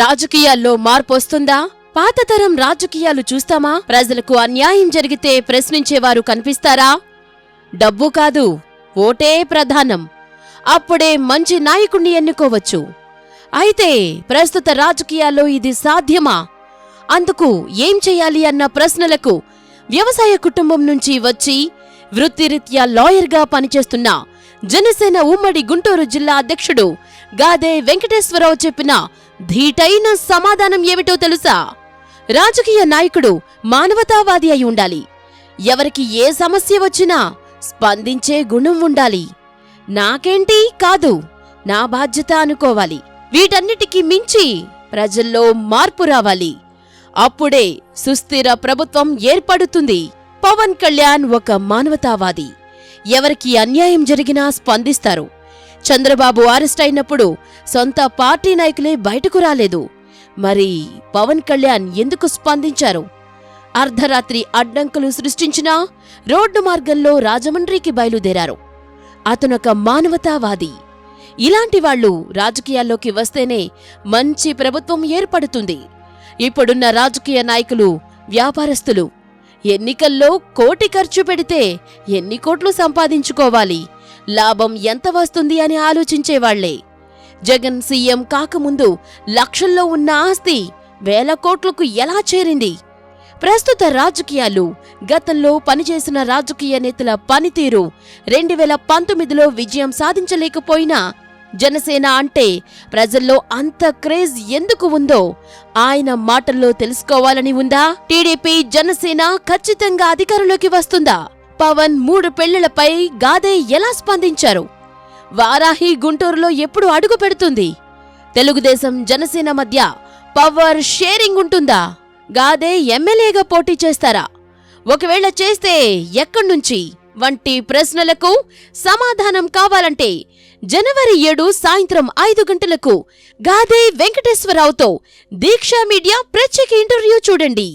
రాజకీయాల్లో మార్పు వస్తుందా? పాతతరం రాజకీయాలు చూస్తామా? ప్రజలకు అన్యాయం జరిగితే ప్రశ్నించేవారు కనిపిస్తారా? డబ్బు కాదు ఓటే ప్రధానం. అప్పుడే మంచి నాయకుణ్ణి ఎన్నుకోవచ్చు. అయితే ప్రస్తుత రాజకీయాల్లో ఇది సాధ్యమా? అందుకు ఏం చెయ్యాలి అన్న ప్రశ్నలకు వ్యవసాయ కుటుంబం నుంచి వచ్చి వృత్తిరీత్యా లాయర్గా పనిచేస్తున్న జనసేన ఉమ్మడి గుంటూరు జిల్లా అధ్యక్షుడు గాదే వెంకటేశ్వరరావు చెప్పిన ధీటైన సమాధానం ఏమిటో తెలుసా? రాజకీయ నాయకుడు మానవతావాది అయి ఉండాలి. ఎవరికి ఏ సమస్య వచ్చినా స్పందించే గుణం ఉండాలి. నాకేంటి? కాదు. నా బాధ్యత అనుకోవాలి. వీటన్నిటికీ మించి ప్రజల్లో మార్పు రావాలి. అప్పుడే సుస్థిర ప్రభుత్వం ఏర్పడుతుంది. పవన్ కళ్యాణ్ ఒక మానవతావాది. ఎవరికి అన్యాయం జరిగినా స్పందిస్తారు. చంద్రబాబు అరెస్ట్ అయినప్పుడు సొంత పార్టీ నాయకులే బయటకు రాలేదు. మరి పవన్ కళ్యాణ్ ఎందుకు స్పందించారు? అర్ధరాత్రి అడ్డంకులు సృష్టించినా రోడ్డు మార్గంలో రాజమండ్రికి బయలుదేరారు. అతనొక మానవతావాది. ఇలాంటి వాళ్ళు రాజకీయాల్లోకి వస్తేనే మంచి ప్రభుత్వం ఏర్పడుతుంది. ఇప్పుడున్న రాజకీయ నాయకులు వ్యాపారస్తులు ఎన్నికల్లో కోటి ఖర్చు పెడితే ఎన్ని కోట్లు సంపాదించుకోవాలి? లాభం ఎంత వస్తుంది అని ఆలోచించేవాళ్ళే. జగన్ సీఎం కాకముందు లక్షల్లో ఉన్న ఆస్తి వేల కోట్లకు ఎలా చేరింది? ప్రస్తుత రాజకీయాలు గతంలో పనిచేసిన రాజకీయ నేతల పనితీరు రెండు వేల పంతొమ్మిదిలో విజయం సాధించలేకపోయినా జనసేన అంటే ప్రజల్లో అంత క్రేజ్ ఎందుకు ఉందో ఆయన మాటల్లో తెలుసుకోవాలని ఉందా? టీడీపీ జనసేన ఖచ్చితంగా అధికారంలోకి వస్తుందా? పవన్ మూడు పెళ్ళిళ్ళపై గాదే ఎలా స్పందించారు? వారాహి గుంటూరులో ఎప్పుడు అడుగు పెడుతుంది? తెలుగుదేశం జనసేన మధ్య పవర్ షేరింగ్ ఉంటుందా? గాదే ఎమ్మెల్యేగా పోటీ చేస్తారా? ఒకవేళ చేస్తే ఎక్కడ్నుంచి వంటి ప్రశ్నలకు సమాధానం కావాలంటే జనవరి ఏడు సాయంత్రం ఐదు గంటలకు గాదే వెంకటేశ్వరరావుతో దీక్షా మీడియా ప్రత్యేక ఇంటర్వ్యూ చూడండి.